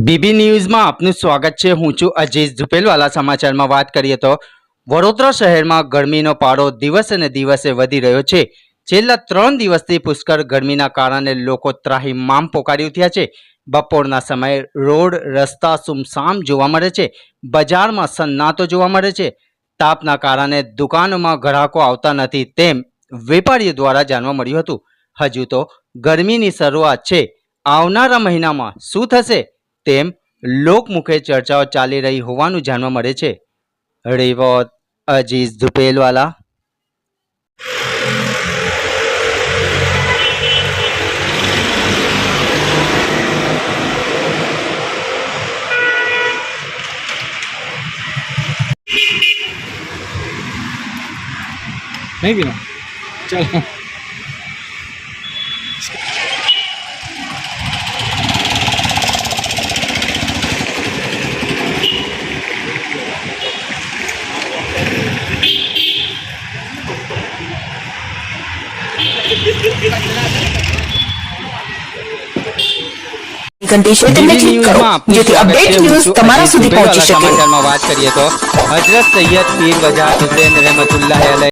BB ન્યૂઝમાં આપનું સ્વાગત છે. હું છું અજીઝ ધુપેલવાલા સમાચારમાં વાત કરીએ તો વડોદરા શહેરમાં ગરમીનો પારો દિવસે ને દિવસે વધી રહ્યો છે. છેલ્લા ત્રણ દિવસથી પુષ્કળ ગરમીના કારણે લોકો ત્રાહીમામ પોકારી ઉઠ્યા છે. બપોરના સમયે રોડ, રસ્તા, સુમસામ જોવા મળે છે. બજારમાં સન્નાટો જોવા મળે છે. તાપના કારણે દુકાનોમાં ગ્રાહકો આવતા નથી તેમ વેપારીઓ દ્વારા જાણવા મળ્યું હતું. હજુ તો ગરમીની શરૂઆત છે. આવનારા મહિનામાં શું થશે? તેમ લોકમુખે ચર્ચાઓ ચાલી રહી હોવાનું જાણવા મળે છે. રેવત અજીઝ ધુપેલવાલા. નહીં ચાલો. કન્ડિશન તમને ક્લિક કરો જેથી અપડેટ ન્યૂઝ તમારા સુધી પહોંચી શકે. સમાચારમાં વાત કરીએ તો હજરત સૈયદ પીર વજા હુસૈન રહેમતુલ્લાહ